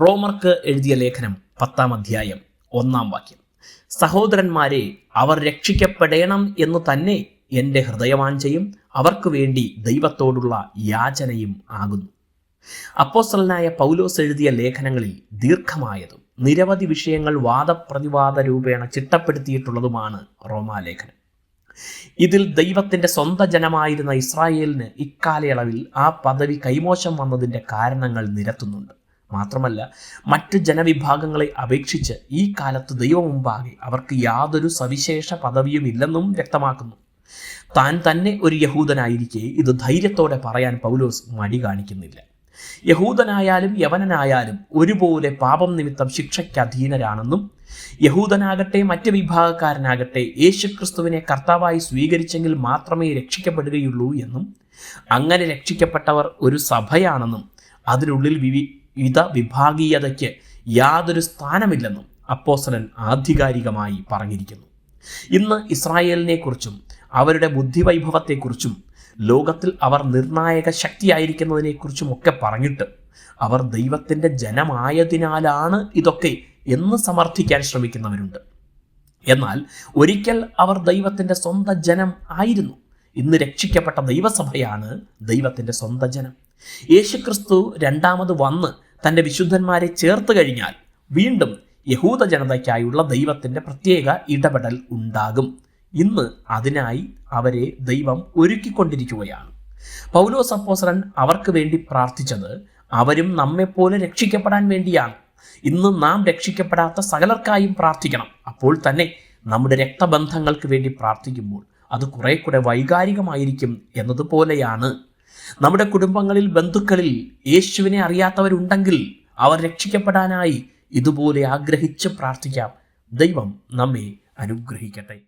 റോമർക്ക് എഴുതിയ ലേഖനം പത്താം അധ്യായം ഒന്നാം വാക്യം. സഹോദരന്മാരെ അവർ രക്ഷിക്കപ്പെടണം എന്ന് തന്നെ എന്റെ ഹൃദയവാഞ്ചയും അവർക്ക് വേണ്ടി ദൈവത്തോടുള്ള യാചനയും ആകുന്നു. അപ്പോസ്റ്റലനായ പൗലോസ് എഴുതിയ ലേഖനങ്ങളിൽ ദീർഘമായതും നിരവധി വിഷയങ്ങൾ വാദപ്രതിവാദ രൂപേണ ചിട്ടപ്പെടുത്തിയിട്ടുള്ളതുമാണ് റോമാലേഖനം. ഇതിൽ ദൈവത്തിന്റെ സ്വന്തം ജനമായിരുന്ന ഇസ്രായേലിന് ഇക്കാലയളവിൽ ആ പദവി കൈമോശം വന്നതിന്റെ കാരണങ്ങൾ നിരത്തുന്നുണ്ട്. മാത്രമല്ല മറ്റു ജനവിഭാഗങ്ങളെ അപേക്ഷിച്ച് ഈ കാലത്ത് ദൈവമുമ്പാകെ അവർക്ക് യാതൊരു സവിശേഷ പദവിയും ഇല്ലെന്നും വ്യക്തമാക്കുന്നു. താൻ തന്നെ ഒരു യഹൂദനായിരിക്കെ ഇത് ധൈര്യത്തോടെ പറയാൻ പൗലോസ് മടി കാണിക്കുന്നില്ല. യഹൂദനായാലും യവനനായാലും ഒരുപോലെ പാപം നിമിത്തം ശിക്ഷയ്ക്ക് അധീനരാണെന്നും യഹൂദനാകട്ടെ മറ്റ് വിഭാഗക്കാരനാകട്ടെ യേശുക്രിസ്തുവിനെ കർത്താവായി സ്വീകരിച്ചെങ്കിൽ മാത്രമേ രക്ഷിക്കപ്പെടുകയുള്ളൂ എന്നും അങ്ങനെ രക്ഷിക്കപ്പെട്ടവർ ഒരു സഭയാണെന്നും അതിനുള്ളിൽ വിവിധ വിഭാഗീയതയ്ക്ക് യാതൊരു സ്ഥാനമില്ലെന്നും അപ്പോസലൻ ആധികാരികമായി പറഞ്ഞിരിക്കുന്നു. ഇന്ന് ഇസ്രായേലിനെ കുറിച്ചും അവരുടെ ബുദ്ധിവൈഭവത്തെക്കുറിച്ചും ലോകത്തിൽ അവർ നിർണായക ശക്തിയായിരിക്കുന്നതിനെക്കുറിച്ചും ഒക്കെ പറഞ്ഞിട്ട് അവർ ദൈവത്തിന്റെ ജനമായതിനാലാണ് ഇതൊക്കെ എന്ന് സമർത്ഥിക്കാൻ ശ്രമിക്കുന്നവരുണ്ട്. എന്നാൽ ഒരിക്കൽ അവർ ദൈവത്തിന്റെ സ്വന്തം ജനം ആയിരുന്നു. ഇന്ന് രക്ഷിക്കപ്പെട്ട ദൈവസഭയാണ് ദൈവത്തിന്റെ സ്വന്തം ജനം. യേശുക്രിസ്തു രണ്ടാമത് വന്ന് തന്റെ വിശുദ്ധന്മാരെ ചേർത്ത് കഴിഞ്ഞാൽ വീണ്ടും യഹൂദ ജനതയ്ക്കായുള്ള ദൈവത്തിന്റെ പ്രത്യേക ഇടപെടൽ ഉണ്ടാകും. ഇന്ന് അതിനായി അവരെ ദൈവം ഒരുക്കിക്കൊണ്ടിരിക്കുകയാണ്. പൗലോസ് അപ്പോസലൻ അവർക്ക് വേണ്ടി പ്രാർത്ഥിച്ചത് അവരും നമ്മെപ്പോലെ രക്ഷിക്കപ്പെടാൻ വേണ്ടിയാണ്. ഇന്ന് നാം രക്ഷിക്കപ്പെടാത്ത സകലർക്കായും പ്രാർത്ഥിക്കണം. അപ്പോൾ തന്നെ നമ്മുടെ രക്തബന്ധങ്ങൾക്ക് വേണ്ടി പ്രാർത്ഥിക്കുമ്പോൾ അത് കുറെ കൂടെ വൈകാരികമായിരിക്കും എന്നതുപോലെയാണ്. നമ്മുടെ കുടുംബങ്ങളിൽ ബന്ധുക്കളിൽ യേശുവിനെ അറിയാത്തവരുണ്ടെങ്കിൽ അവർ രക്ഷിക്കപ്പെടാനായി ഇതുപോലെ ആഗ്രഹിച്ച് പ്രാർത്ഥിക്കാം. ദൈവം നമ്മെ അനുഗ്രഹിക്കട്ടെ.